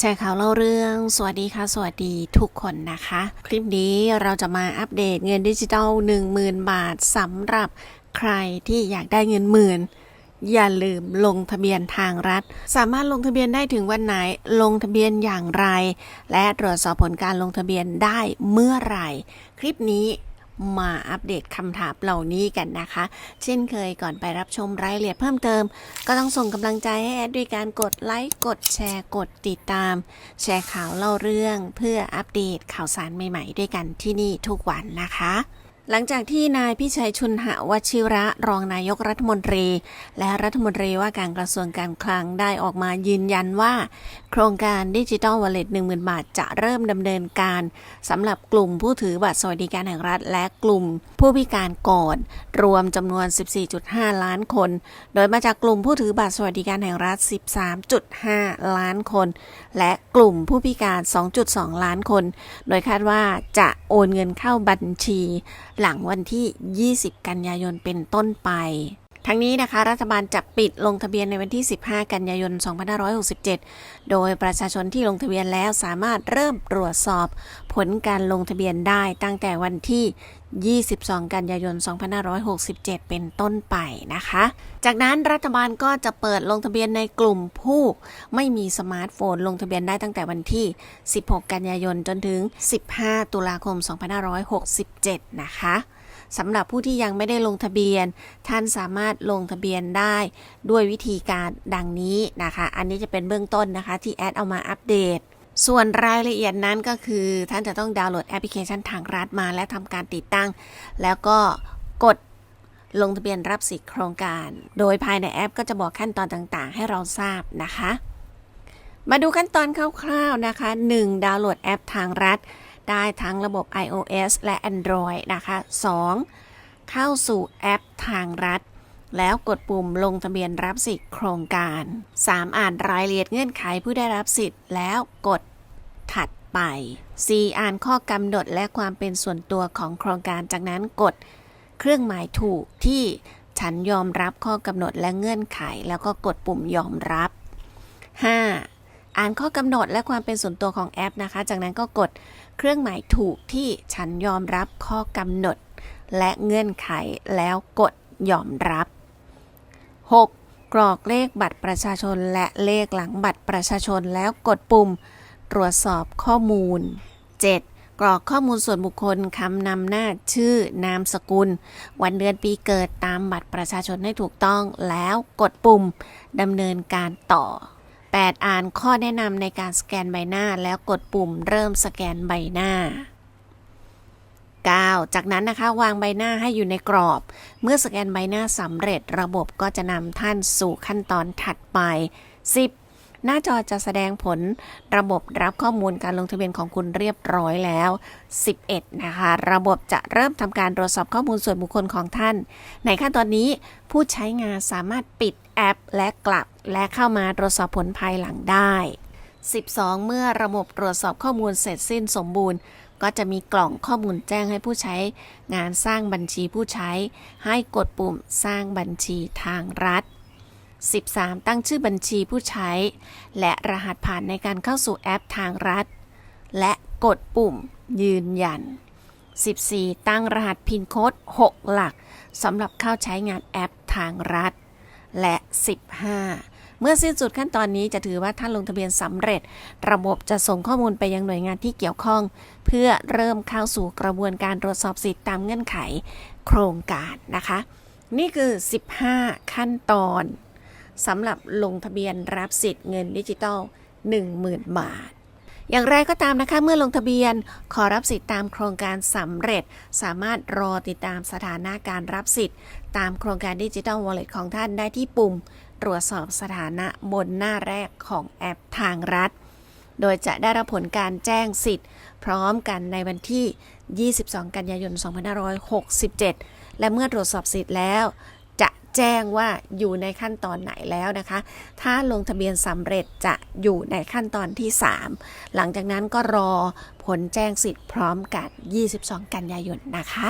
แชร์ข่าวเล่าเรื่อง สวัสดีค่ะ สวัสดีทุกคนนะคะ คลิปนี้เราจะมาอัปเดตเงินดิจิทัล10,000 บาทสำหรับใครที่อยากได้เงินหมื่น อย่าลืมลงทะเบียนทางรัฐ สามารถลงทะเบียนได้ถึงวันไหน ลงทะเบียนอย่างไร และตรวจสอบผลการลงทะเบียนได้เมื่อไหร่ คลิปนี้ มาอัปเดตคำถามเหล่านี้กันนะคะ เช่นเคยก่อนไปรับชมรายละเอียดเพิ่มเติม ก็ต้องส่งกำลังใจให้แอดด้วยการกดไลค์ กดแชร์ กดติดตาม แชร์ข่าวเล่าเรื่อง เพื่ออัปเดตข่าวสารใหม่ ๆ ด้วยกันที่นี่ทุกวันนะคะ หลังจากที่นายพิชัยชุนหวชิระรองนายกรัฐมนตรี และรัฐมนตรีว่าการกระทรวงการคลังได้ออกมายืนยันว่า โครงการดิจิ t a ลวอลเล็ต10,000 บาทจะเริ่มดำเนินการสำหรับกลุ่มผู้ถือบัตรสวัสดิการแห่งรัฐ และกลุ่มผู้พิการก่อน รวมจำนวน 14.5 ล้านคน โดยมาจากกลุ่มผู้ถือบัตรสวัสดิการแห่งรัฐ 13.5 ล้านคน และกลุ่มผู้พิการ 2.2 ล้านคน โดยคาดว่าจะโอนเงินเข้าบัญชีหลังวันที่ 20 กันยายนเป็นต้นไป ทั้งนี้นะคะ รัฐบาลจะปิดลงทะเบียนในวันที่ 15 กันยายน 2567 โดยประชาชนที่ลงทะเบียนแล้วสามารถเริ่มตรวจสอบผลการลงทะเบียนได้ตั้งแต่วันที่ 22 กันยายน 2567 เป็นต้นไปนะคะ จากนั้นรัฐบาลก็จะเปิดลงทะเบียนในกลุ่มผู้ไม่มีสมาร์ทโฟน ลงทะเบียนได้ตั้งแต่วันที่ 16 กันยายนจนถึง 15 ตุลาคม 2567 นะคะ สำหรับผู้ที่ยังไม่ได้ลงทะเบียน ท่านสามารถลงทะเบียนได้ด้วยวิธีการดังนี้นะคะ อันนี้จะเป็นเบื้องต้นนะคะ ที่แอดเอามาอัปเดตส่วนรายละเอียดนั้นก็คือท่านจะต้องดาวน์โหลดแอปพลิเคชันทางรัฐมาและทำการติดตั้ง แล้วก็กดลงทะเบียนรับสิทธิโครงการ โดยภายในแอปก็จะบอกขั้นตอนต่างๆ ให้เราทราบนะคะ มาดูขั้นตอนคร่าวๆนะคะ 1. ดาวน์โหลดแอปทางรัฐ ได้ทั้งระบบ iOS และ Android นะคะ 2. เข้าสู่แอปทางรัฐ แล้วกดปุ่มลงทะเบียนรับสิทธิ์โครงการ 3. อ่านรายละเอียดเงื่อนไขผู้ได้รับสิทธิ์แล้วกดถัดไป 4. อ่านข้อกำหนดและความเป็นส่วนตัวของโครงการ จากนั้นกดเครื่องหมายถูกที่ฉันยอมรับข้อกำหนดและเงื่อนไข แล้วก็กดปุ่มยอมรับานข้อกำหนดและความเป็นส่วนตัวของแอปนะคะ จากนั้นก็กดเครื่องหมายถูกที่ฉันยอมรับข้อกำหนด และเงื่อนไขแล้วกดยอมรับ 6. กรอกเลขบัตรประชาชนและเลขหลังบัตรประชาชนแล้วกดปุ่ม ตรวจสอบข้อมูล 7. กรอกข้อมูลส่วนบุคคลคำนำหน้าชื่อนามสกุล วันเดือนปีเกิดตามบัตรประชาชนให้ถูกต้องแล้วกดปุ่มดำเนินการต่อ 8. อ่านข้อแนะนำในการสแกนใบหน้าแล้วกดปุ่มเริ่มสแกนใบหน้า 9. จากนั้นนะคะวางใบหน้าให้อยู่ในกรอบ เมื่อสแกนใบหน้าสำเร็จระบบก็จะนำท่านสู่ขั้นตอนถัดไป 10. หน้าจอจะแสดงผลระบบรับข้อมูลการลงทะเบียนของคุณเรียบร้อยแล้ว 11 นะคะ ระบบจะเริ่มทำการตรวจสอบข้อมูลส่วนบุคคลของท่าน ในขั้นตอนนี้ผู้ใช้งานสามารถปิดแอป และกลับ และเข้ามาตรวจสอบผลภายหลังได้ 12 เมื่อระบบตรวจสอบข้อมูลเสร็จสิ้นสมบูรณ์ ก็จะมีกล่องข้อมูลแจ้งให้ผู้ใช้ งานสร้างบัญชีผู้ใช้ ให้กดปุ่มสร้างบัญชีทางรัฐ 13 ตั้งชื่อบัญชีผู้ใช้ และรหัสผ่านในการเข้าสู่แอปทางรัฐ และกดปุ่มยืนยัน 14 ตั้งรหัสพินโค้ด 6 หลักสำหรับเข้าใช้งานแอปทางรัฐ และ 15 เมื่อสิ้นสุดขั้นตอนนี้จะถือว่าท่านลงทะเบียนสำเร็จ ระบบจะส่งข้อมูลไปยังหน่วยงานที่เกี่ยวข้อง เพื่อเริ่มเข้าสู่กระบวนการตรวจสอบสิทธิตามเงื่อนไขโครงการนะคะ นี่คือ 15 ขั้นตอน สำหรับลงทะเบียนรับสิทธิ์เงินดิจิตอล10,000 บาท อย่างไรก็ตามนะคะเมื่อลงทะเบียนขอรับสิทธิ์ตามโครงการสำเร็จ สามารถรอติดตามสถานะการรับสิทธิ์ ตามโครงการดิจิทัลวอลเล็ตของท่านได้ที่ปุ่ม ตรวจสอบสถานะบนหน้าแรกของแอปทางรัฐ โดยจะได้รับผลการแจ้งสิทธิ์ พร้อมกันในวันที่ 22 กันยายน 2567 และเมื่อตรวจสอบสิทธิ์แล้ว แจ้งว่าอยู่ในขั้นตอนไหนแล้วนะคะ ถ้าลงทะเบียนสำเร็จจะอยู่ในขั้นตอนที่ 3 หลังจากนั้นก็รอผลแจ้งสิทธิ์พร้อมกัน 22 กันยายนนะคะ